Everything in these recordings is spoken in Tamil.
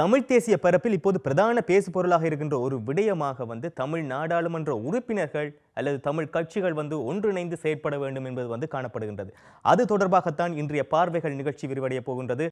தமிழ் தேசிய பரப்பில் இப்போது பிரதான பேசு பொருளாக இருக்கின்ற ஒரு விடயமாக வந்து தமிழ் நாடாளுமன்ற உறுப்பினர்கள் அல்லது தமிழ் கட்சிகள் வந்து ஒன்றிணைந்து செயற்பட வேண்டும் என்பது வந்து காணப்படுகின்றது. அது தொடர்பாகத்தான் இன்றைய பார்வைகள் நிகழ்ச்சி விரிவடைய போகின்றது.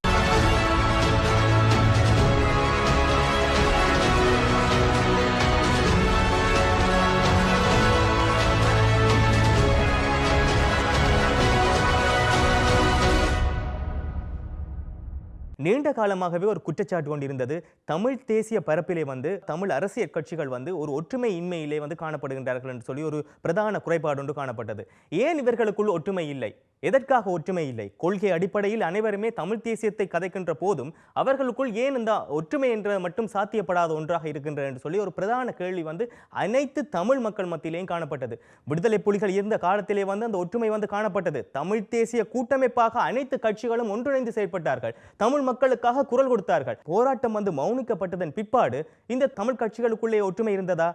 நீண்ட காலமாகவே ஒரு குற்றச்சாட்டு கொண்டிருந்தது. தமிழ் தேசிய பரப்பிலே வந்து தமிழ் அரசியல் கட்சிகள் வந்து ஒரு ஒற்றுமை இன்மையிலே வந்து காணப்படுகின்றார்கள் என்று சொல்லி ஒரு பிரதான குறைபாடு ஒன்று காணப்பட்டது. ஏன் இவர்களுக்குள் ஒற்றுமை இல்லை? எதற்காக ஒற்றுமை இல்லை? கொள்கை அடிப்படையில் அனைவருமே தமிழ் தேசியத்தை கதைக்கின்ற போதும் அவர்களுக்குள் ஏன் இந்த ஒற்றுமை என்ற மட்டும் சாத்தியப்படாத ஒன்றாக இருக்கின்ற என்று சொல்லி ஒரு பிரதான கேள்வி வந்து அனைத்து தமிழ் மக்கள் மத்தியிலேயும் காணப்பட்டது. விடுதலை புலிகள் இருந்த காலத்திலே வந்து அந்த ஒற்றுமை வந்து காணப்பட்டது. தமிழ் தேசிய கூட்டமைப்பாக அனைத்து கட்சிகளும் ஒன்றிணைந்து செயல்பட்டார்கள் தமிழ் மக்களுக்காக குரல் கொடுத்தார்கள். போராட்டம் வந்து மௌனிக்கப்பட்டதன் பிற்பாடு இந்த தமிழ் கட்சிகளுக்குள்ளே ஒற்றுமை இருந்ததா?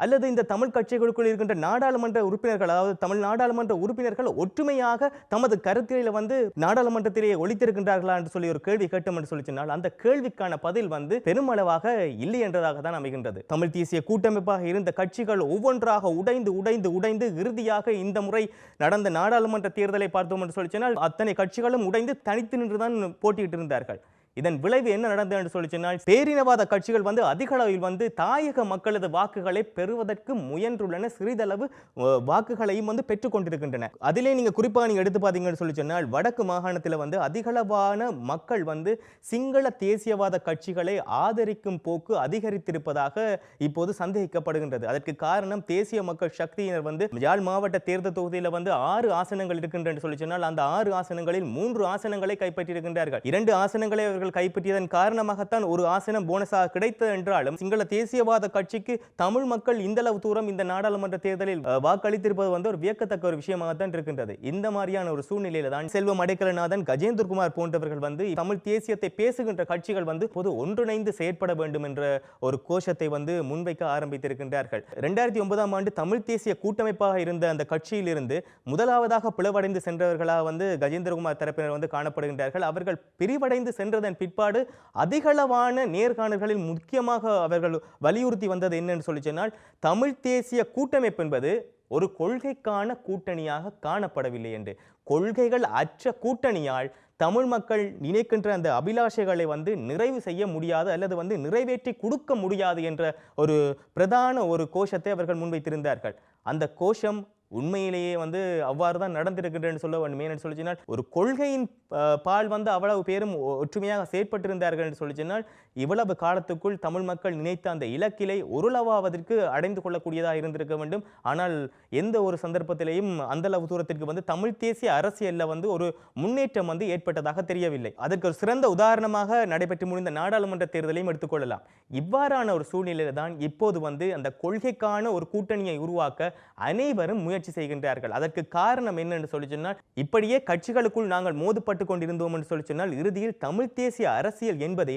அல்லது இந்த தமிழ் கட்சிகளுக்குள் இருக்கின்ற நாடாளுமன்ற உறுப்பினர்கள் அதாவது தமிழ் நாடாளுமன்ற உறுப்பினர்கள் ஒற்றுமையாக தமது கருத்திலே வந்து நாடாளுமன்றத்திலேயே ஒழித்திருக்கின்றார்களா என்று சொல்லி ஒரு கேள்வி கேட்டோம் என்று சொல்லி சொன்னால் அந்த கேள்விக்கான பதில் வந்து பெருமளவாக இல்லை என்றதாக தான் அமைகின்றது. தமிழ் தேசிய கூட்டமைப்பாக இருந்த கட்சிகள் ஒவ்வொன்றாக உடைந்து உடைந்து உடைந்து இறுதியாக இந்த முறை நடந்த நாடாளுமன்ற தேர்தலை பார்த்தோம் என்று சொல்லி சொன்னால் அத்தனை கட்சிகளும் உடைந்து தனித்து நின்றுதான் போட்டியிட்டு இருந்தார்கள் இதன் விளைவு என்ன நடந்தது என்று சொல்லி சொன்னால் பேரினவாத கட்சிகள் வந்து அதிக அளவில் வந்து தாயக மக்களது வாக்குகளை பெறுவதற்கு முயன்றுள்ளன. சிறிதளவு வாக்குகளையும் வந்து பெற்றுக்கொண்டிருக்கின்றன அதிலே நீங்க குறிப்பாக நீங்க எடுத்து பார்த்தீங்கன்னு சொல்லி சொன்னால் வடக்கு மாகாணத்தில் வந்து அதிகளவான மக்கள் வந்து சிங்கள தேசியவாத கட்சிகளை ஆதரிக்கும் போக்கு அதிகரித்திருப்பதாக இப்போது சந்தேகிக்கப்படுகின்றது. அதற்கு காரணம் தேசிய மக்கள் சக்தியினர் வந்து யாழ் மாவட்ட தேர்தல் தொகுதியில் வந்து ஆறு ஆசனங்கள் இருக்கின்றன சொல்லி சொன்னால் அந்த ஆறு ஆசனங்களில் மூன்று ஆசனங்களை கைப்பற்றியிருக்கின்றார்கள். இரண்டு ஆசனங்களை அவர்கள் கைப்பற்றியதன் காரணமாகத்தான் ஒரு ஆசனம் போனஸாக கிடைத்தது என்றாலும் சிங்கள தேசியவாத கட்சிக்கு தமிழ் மக்கள் இந்த அளவு தூரம் இந்த நாடாளுமன்ற தேர்தலில் வாக்களித்திருப்பது வந்து ஒரு வியக்கத்தக்க ஒரு விஷயமாகத்தான் இருக்கின்றது. இந்த மாதிரியான ஒரு சூழ்நிலையில தான் செல்வம் அடைக்கலநாதன் கஜேந்திரகுமார் போன்றவர்கள் வந்து தமிழ் தேசியத்தை பேசுகின்ற கட்சிகள் வந்து பொது ஒன்றிணைந்து செயற்பட வேண்டும் என்ற ஒரு கோஷத்தை வந்து முன்வைக்க ஆரம்பித்திருக்கின்றார்கள். ரெண்டாயிரத்தி ஒன்பதாம் ஆண்டு தமிழ் தேசிய கூட்டமைப்பாக இருந்த அந்த கட்சியிலிருந்து முதலாவதாக பிளவடைந்து சென்றவர்களாக வந்து கஜேந்திரகுமார் தரப்பினர் வந்து காணப்படுகின்றார்கள். அவர்கள் பிரிவடைந்து அதன் பிற்பாடு அதிகளவான நேர்காணல்களில் முக்கியமாக அவர்கள் வலியுறுத்தி வந்தது என்னன்னு சொல்லி சொன்னால் தமிழ் தேசிய கூட்டமைப்பு என்பது ஒரு கொள்கைக்கான கூட்டணியாக காணப்படவில்லை என்று. கொள்கைகள் அற்ற கூட்டணியால் தமிழ் மக்கள் நினைக்கின்ற அந்த அபிலாஷைகளை வந்து நிறைவு செய்ய முடியாது அல்லது வந்து நிறைவேற்றி கொடுக்க முடியாது என்ற ஒரு பிரதான ஒரு கோஷத்தை அவர்கள் முன்வைத்திருந்தார்கள். அந்த கோஷம் உண்மையிலேயே வந்து அவ்வாறு தான் நடந்திருக்கின்றன்னு சொல்ல வேண்டும். என்று சொல்லி சொன்னால் ஒரு கொள்கையின் பால் வந்து அவ்வளவு பேரும் ஒற்றுமையாக செயற்பட்டிருந்தார்கள் என்று சொல்லி சொன்னால் இவ்வளவு காலத்துக்குள் தமிழ் மக்கள் நினைத்த அந்த இலக்கிலை ஒருளவாவதற்கு அடைந்து கொள்ளக்கூடியதாக இருந்திருக்க வேண்டும். ஆனால் எந்த ஒரு சந்தர்ப்பத்திலையும் அந்த அளவு தூரத்திற்கு வந்து தமிழ் தேசிய அரசியல்ல வந்து ஒரு முன்னேற்றம் வந்து ஏற்பட்டதாக தெரியவில்லை. அதற்கு ஒரு சிறந்த உதாரணமாக நடைபெற்று முடிந்த நாடாளுமன்ற தேர்தலையும் எடுத்துக்கொள்ளலாம். இவ்வாறான ஒரு சூழ்நிலையில தான் இப்போது வந்து அந்த கொள்கைக்கான ஒரு கூட்டணியை உருவாக்க அனைவரும் முயற்சி செய்கின்றார்கள். அதற்கு காரணம் என்னன்னு சொல்லி சொன்னால் இப்படியே கட்சிகளுக்குள் நாங்கள் மோதுபட்டு கொண்டிருந்தோம் என்று சொல்லி சொன்னால் இறுதியில் தமிழ் தேசிய அரசியல் என்பதே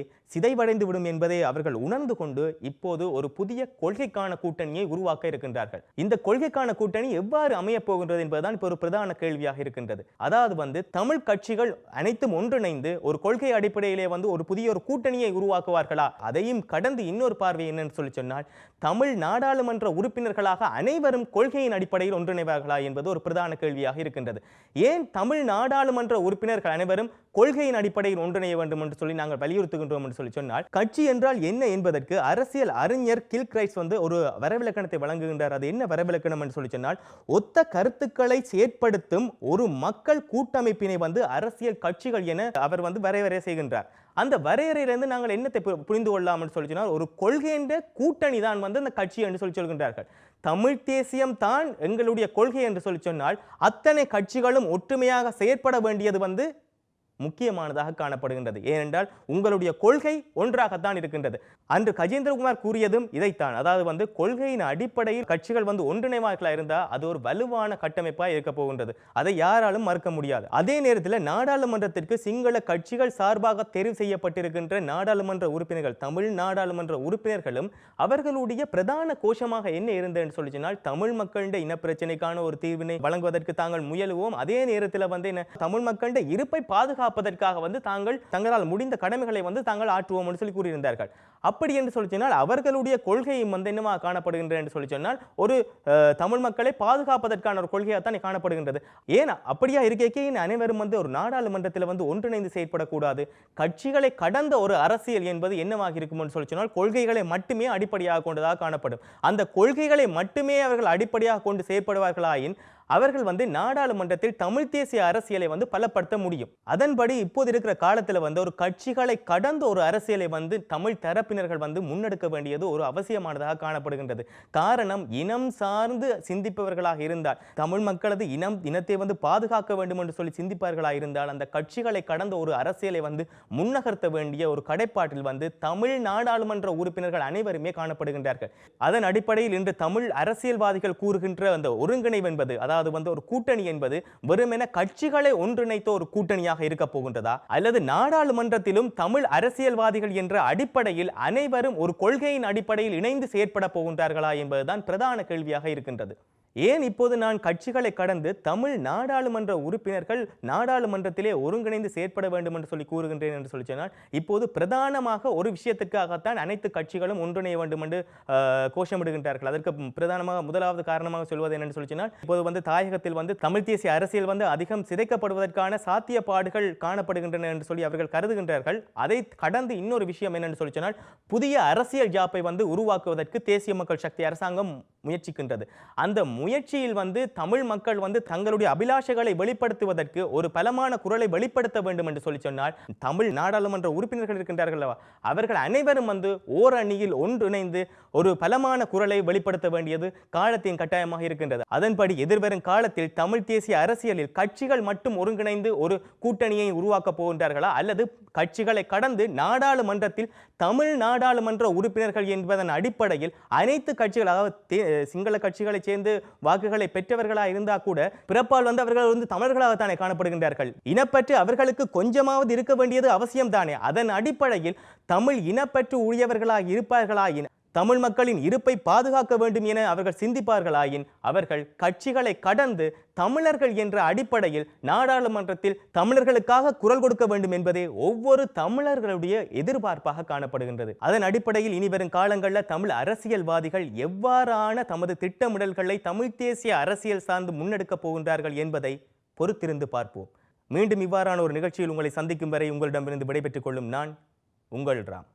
சிதைவடைந்து விடும் என்பதை அவர்கள் உணர்ந்து கொண்டு இப்போது ஒரு புதிய கொள்கைக்கான கூட்டணியை உருவாக்க இருக்கின்றார்கள். இந்த கொள்கைக்கான கூட்டணி எவ்வாறு அமையப் போகின்றது என்பதுதான் இப்போ ஒரு பிரதான கேள்வியாக இருக்கின்றது. அதாவது வந்து தமிழ் கட்சிகள் அனைத்தும் ஒன்றிணைந்து ஒரு கொள்கை அடிப்படையிலே வந்து ஒரு புதிய ஒரு கூட்டணியை உருவாக்குவார்களா? அதையும் கடந்து இன்னொரு பார்வை என்னன்னு சொல்லி சொன்னால் தமிழ் நாடாளுமன்ற உறுப்பினர்களாக அனைவரும் கொள்கையின் அடிப்படையில் ஒன்றிணைவார்களா என்பது ஒரு பிரதான கேள்வியாக இருக்கின்றது. ஏன் தமிழ் நாடாளுமன்ற உறுப்பினர்கள் அனைவரும் கொள்கையின் அடிப்படையில் ஒன்றிணைய வேண்டும் என்று சொல்லி நாங்கள் வலியுறுத்துகின்றோம் என்று சொல்லி சொன்னால் கட்சி என்றால் என்ன என்பதற்கு அரசியல் அறிஞர் கில் கிரைஸ் வந்து ஒரு வரவிலக்கணத்தை வழங்குகின்றார். அது என்ன வரவிலக்கணம் என்று சொல்லி சொன்னால் ஒத்த கருத்துக்களை செயற்படுத்தும் ஒரு மக்கள் கூட்டமைப்பினை வந்து அரசியல் கட்சிகள் என அவர் வந்து வரையறை செய்கின்றார். அந்த வரையறையிலிருந்து நாங்கள் என்னத்தை பு- புரிந்து கொள்ளலாம் என்று சொல்லி சொன்னால் ஒரு கொள்கைன்ற கூட்டணி தான் வந்து அந்த கட்சி என்று சொல்லி சொல்கின்றார்கள். தமிழ் தேசியம் தான் எங்களுடைய கொள்கை என்று சொல்லி சொன்னால் அத்தனை கட்சிகளும் ஒற்றுமையாக செயற்பட வேண்டியது வந்து முக்கியமானதாக காணப்படுகின்றது. ஏனென்றால் உங்களுடைய கொள்கை ஒன்றாகத்தான் இருக்கின்றது. அன்று கஜேந்திரகுமார் கூறியதும் இதைத்தான். அதாவது வந்து கொள்கையின் அடிப்படையில் கட்சிகள் வந்து ஒன்றிணைவார்களாக இருந்தால் அது ஒரு வலுவான கட்டமைப்பாக இருக்க போகின்றது. அதை யாராலும் மறுக்க முடியாது. அதே நேரத்தில் நாடாளுமன்றத்திற்கு சிங்கள கட்சிகள் சார்பாக தெரிவு செய்யப்பட்டிருக்கின்ற நாடாளுமன்ற உறுப்பினர்கள் தமிழ் நாடாளுமன்ற உறுப்பினர்களும் அவர்களுடைய பிரதான கோஷமாக என்ன இருந்ததுன்னு சொல்லி சொன்னால் தமிழ் மக்களின் இனப்பிரச்சனைக்கான ஒரு தீர்வினை வழங்குவதற்கு தாங்கள் முயலுவோம். அதே நேரத்தில் வந்து என்ன தமிழ் மக்களுடைய இருப்பை பாதுகாப்பு பாதுகாப்பதற்காக வந்து தாங்கள் தங்களால் முடிந்த கடமைகளை வந்து தாங்கள் ஆற்றுவோம் என்று சொல்லி கூறியிருந்தார்கள். அப்படி என்று சொல்லி சொன்னால் அவர்களுடைய கொள்கையும் வந்து என்னவா காணப்படுகின்றது என்று சொல்லி சொன்னால் ஒரு தமிழ் மக்களை பாதுகாப்பதற்கான ஒரு கொள்கையாக காணப்படுகின்றது. ஏன் அப்படியா இருக்கே அனைவரும் வந்து ஒரு நாடாளுமன்றத்தில் வந்து ஒன்றிணைந்து செயற்படக்கூடாது. கட்சிகளை கடந்த ஒரு அரசியல் என்பது என்னவாக இருக்கும்னு சொல்லி சொன்னால் கொள்கைகளை மட்டுமே அடிப்படையாக கொண்டதாக காணப்படும். அந்த கொள்கைகளை மட்டுமே அவர்கள் அடிப்படையாக கொண்டு செயற்படுவார்களாயின் அவர்கள் வந்து நாடாளுமன்றத்தில் தமிழ் தேசிய அரசியலை வந்து பலப்படுத்த முடியும். அதன்படி இப்போது இருக்கிற காலத்தில் வந்து ஒரு கட்சிகளை கடந்த ஒரு அரசியலை வந்து தமிழ் தரப்பினர்கள் வந்து முன்னெடுக்க வேண்டியது ஒரு அவசியமானதாக காணப்படுகின்றது. காரணம் இனம் சார்ந்து சிந்திப்பவர்களாக இருந்தால் தமிழ் மக்களது இனம் இனத்தை வந்து பாதுகாக்க வேண்டும் என்று சொல்லி சிந்திப்பார்களாக இருந்தால் அந்த கட்சிகளை கடந்த ஒரு அரசியலை வந்து முன்னகர்த்த வேண்டிய ஒரு கடைப்பாட்டில் வந்து தமிழ் நாடாளுமன்ற உறுப்பினர்கள் அனைவருமே காணப்படுகின்றார்கள். அதன் அடிப்படையில் இன்று தமிழ் அரசியல்வாதிகள் கூறுகின்ற அந்த ஒருங்கிணைவு என்பது அதாவது வந்து ஒரு கூட்டணி என்பது வெறுமென கட்சிகளை ஒன்றிணைத்த ஒரு கூட்டணியாக இருக்க போகின்றதா? அல்லது நாடாளுமன்றத்திலும் தமிழ் அரசியல்வாதிகள் என்ற அடிப்படையில் அனைவரும் ஒரு கொள்கையின் அடிப்படையில் இணைந்து செயற்பட போகின்றார்களா என்பதுதான் பிரதான கேள்வியாக இருக்கின்றது. ஏன் இப்போது நான் கட்சிகளை கடந்து தமிழ் நாடாளுமன்ற உறுப்பினர்கள் நாடாளுமன்றத்திலே ஒருங்கிணைந்து செயற்பட வேண்டும் என்று சொல்லி கூறுகின்றேன் என்று சொல்லி சொன்னால் இப்போது பிரதானமாக ஒரு விஷயத்துக்காகத்தான் அனைத்து கட்சிகளும் ஒன்றிணைய வேண்டும் என்று கோஷமிடுகின்றார்கள். அதற்கு பிரதானமாக முதலாவது காரணமாக சொல்வது என்னென்று சொல்லி சொன்னால் இப்போது வந்து தாயகத்தில் வந்து தமிழ் தேசிய அரசியல் வந்து அதிகம் சிதைக்கப்படுவதற்கான சாத்தியப்பாடுகள் காணப்படுகின்றன என்று சொல்லி அவர்கள் கருதுகின்றார்கள். அதை கடந்து இன்னொரு விஷயம் என்னென்று சொல்லி சொன்னால் புதிய அரசியல் ஜாப்பை வந்து உருவாக்குவதற்கு தேசிய மக்கள் சக்தி அரசாங்கம் முயற்சிக்கின்றது. அந்த முயற்சியில் வந்து தமிழ் மக்கள் வந்து தங்களுடைய அபிலாஷைகளை வெளிப்படுத்துவதற்கு ஒரு பலமான குரலை வெளிப்படுத்த வேண்டும் என்று சொல்லி சொன்னால் தமிழ் நாடாளுமன்ற உறுப்பினர்கள் இருக்கின்றார்கள் அவர்கள் அனைவரும் வந்து ஓர் அணியில் ஒன்றிணைந்து ஒரு பலமான குரலை வெளிப்படுத்த வேண்டியது காலத்தின் கட்டாயமாக இருக்கின்றது. அதன்படி எதிர்வரும் காலத்தில் தமிழ் தேசிய அரசியலில் கட்சிகள் மட்டும் ஒருங்கிணைந்து ஒரு கூட்டணியை உருவாக்கப் போகின்றார்களா? அல்லது கட்சிகளை கடந்து நாடாளுமன்றத்தில் தமிழ் நாடாளுமன்ற உறுப்பினர்கள் என்பதன் அடிப்படையில் அனைத்து கட்சிகள் அதாவது சிங்கள கட்சிகளைச் சேர்ந்து வாக்குகளை பெற்றவர்களாக இருந்தால் கூட பிறப்பால் வந்து அவர்கள் வந்து தமிழர்களாகத்தானே காணப்படுகின்றார்கள். இனப்பற்று அவர்களுக்கு கொஞ்சமாவது இருக்க வேண்டியது அவசியம்தானே. அதன் அடிப்படையில் தமிழ் இனப்பற்று உரியவர்களாக இருப்பார்களாயின் தமிழ் மக்களின் இருப்பை பாதுகாக்க வேண்டும் என அவர்கள் சிந்திப்பார்களாயின் அவர்கள் கட்சிகளை கடந்து தமிழர்கள் என்ற அடிப்படையில் நாடாளுமன்றத்தில் தமிழர்களுக்காக குரல் கொடுக்க வேண்டும் என்பதே ஒவ்வொரு தமிழர்களுடைய எதிர்பார்ப்பாக காணப்படுகின்றது. அதன் அடிப்படையில் இனி வரும் காலங்களில் தமிழ் அரசியல்வாதிகள் எவ்வாறான தமது திட்டமிடல்களை தமிழ் தேசிய அரசியல் சார்ந்து முன்னெடுக்கப் போகின்றார்கள் என்பதை பொறுத்திருந்து பார்ப்போம். மீண்டும் இவ்வாறான ஒரு நிகழ்ச்சியில் உங்களை சந்திக்கும் வரை உங்களிடமிருந்து விடைபெற்றுக் கொள்ளும் நான் உங்கள் ராம்.